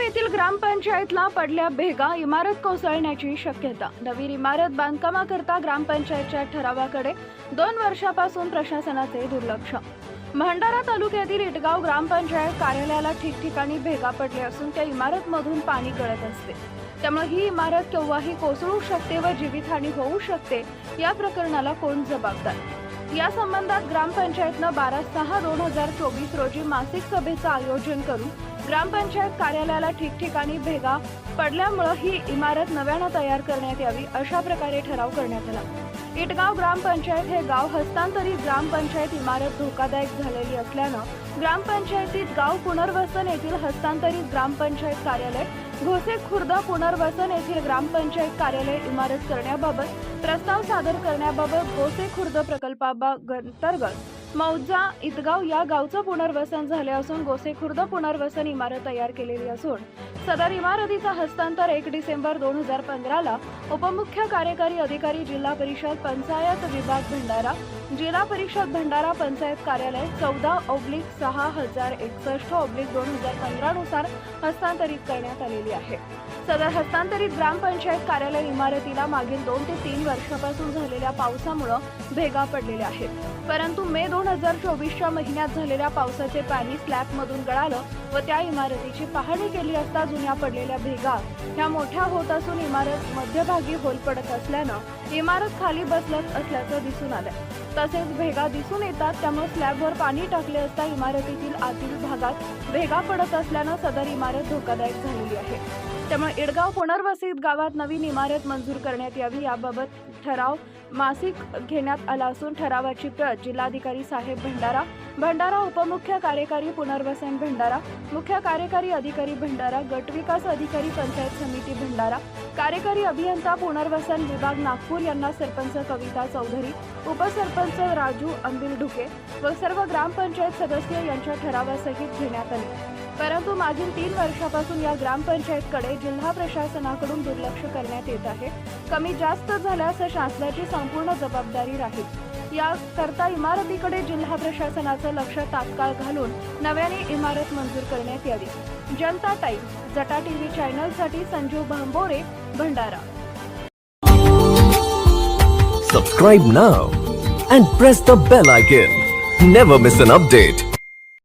येथील ग्रामपंचायतला पडल्या भेगा इमारत कोसळण्याची शक्यता. नवीन इमारत बांधकामाकरता ग्रामपंचायतच्या ठरावाकडे दोन वर्षापासून प्रशासनाचे दुर्लक्ष. भंडारा तालुक्यातील इटगाव ग्रामपंचायत कार्यालयाला ठिकठिकाणी भेगा पडल्या असून त्या इमारतमधून पाणी गळत असते. त्यामुळे ही इमारत केव्हाही कोसळू शकते व जीवितहानी होऊ शकते या प्रकरणाला कोण जबाबदार? या संबंधात ग्रामपंचायतनं बारा सहा दोन हजार चोवीस रोजी मासिक सभेचं आयोजन करून ग्रामपंचायत कार्यालयाला ठिकठिकाणी भेगा पडल्यामुळं ही इमारत नव्यानं तयार करण्यात यावी अशा प्रकारे ठराव करण्यात आला. इटगाव ग्रामपंचायत हे गाव हस्तांतरित ग्रामपंचायत इमारत धोकादायक झालेली असल्यानं ग्रामपंचायतीत गाव पुनर्वसन येथील हस्तांतरित ग्रामपंचायत कार्यालय घोसे खुर्द पुनर्वसन येथील ग्रामपंचायत कार्यालय इमारत करण्याबाबत प्रस्ताव सादर करण्याबाबत घोसे खुर्द प्रकल्पाअंतर्गत मौजा इतगाव या गावचं पुनर्वसन झाले असून गोसे खुर्द पुनर्वसन इमारत तयार केलेली असून सदर इमारतीचा हस्तांतर एक डिसेंबर दोन हजार पंधराला उपमुख्य कार्यकारी अधिकारी जिल्हा परिषद पंचायत विभाग भंडारा जिल्हा परिषद भंडारा पंचायत कार्यालय चौदा ऑब्लिक सहा हजार एकसष्ट ऑब्लिक दोन हजार पंधरा नुसार हस्तांतरित करण्यात आलेली आहे. सदर हस्तांतरित ग्रामपंचायत कार्यालय इमारतीला मागील दोन ते तीन वर्षापासून झालेल्या पावसामुळं भेगा पडलेल्या आहेत. परंतु मे दोन हजार चोवीसच्या महिन्यात झालेल्या पावसाचे पाणी स्लॅबमधून गळालं व त्या इमारतीची पाहणी केली असता जुन्या पडलेल्या भेगा ह्या मोठ्या होत असून इमारत मध्यभागी होल पडत असल्यानं इमारत खाली बसलत असल्याचं दिसून आलंय. तसेच भेगा दिसून येतात त्यामुळे स्लॅबवर पाणी टाकले असता इमारतीतील आतील भागात भेगा पडत असल्यानं सदर इमारत धोकादायक झालेली आहे. त्यामुळे इडगाव पुनर्वसित गावात नवीन इमारत मंजूर करण्यात यावी याबाबत ठराव मासिक घेण्यात आला असून ठरावाची प्रत जिल्हाधिकारी साहेब भंडारा भंडारा उपमुख्य कार्यकारी पुनर्वसन भंडारा मुख्य कार्यकारी अधिकारी भंडारा गटविकास अधिकारी पंचायत समिती भंडारा कार्यकारी अभियंता पुनर्वसन विभाग नागपूर यांना सरपंच कविता चौधरी उपसरपंच राजू अंबिल ढुके व सर्व ग्रामपंचायत सदस्य यांच्या ठरावासहित घेण्यात आले. परंतु मागील तीन वर्षापासून या ग्रामपंचायतकडे जिल्हा प्रशासनाकडून दुर्लक्ष करण्यात येत आहे. कमी जास्त झाल्यास शासनाची संपूर्ण जबाबदारी राहील. याकरता इमारतीकडे जिल्हा प्रशासनाचं लक्ष तात्काळ घालून नव्याने इमारत मंजूर करण्यात यावी जनता टाईम्स जटा TV चॅनलसाठी Sanju Bhambore Bhandara Subscribe now and press the bell icon. Never miss an update.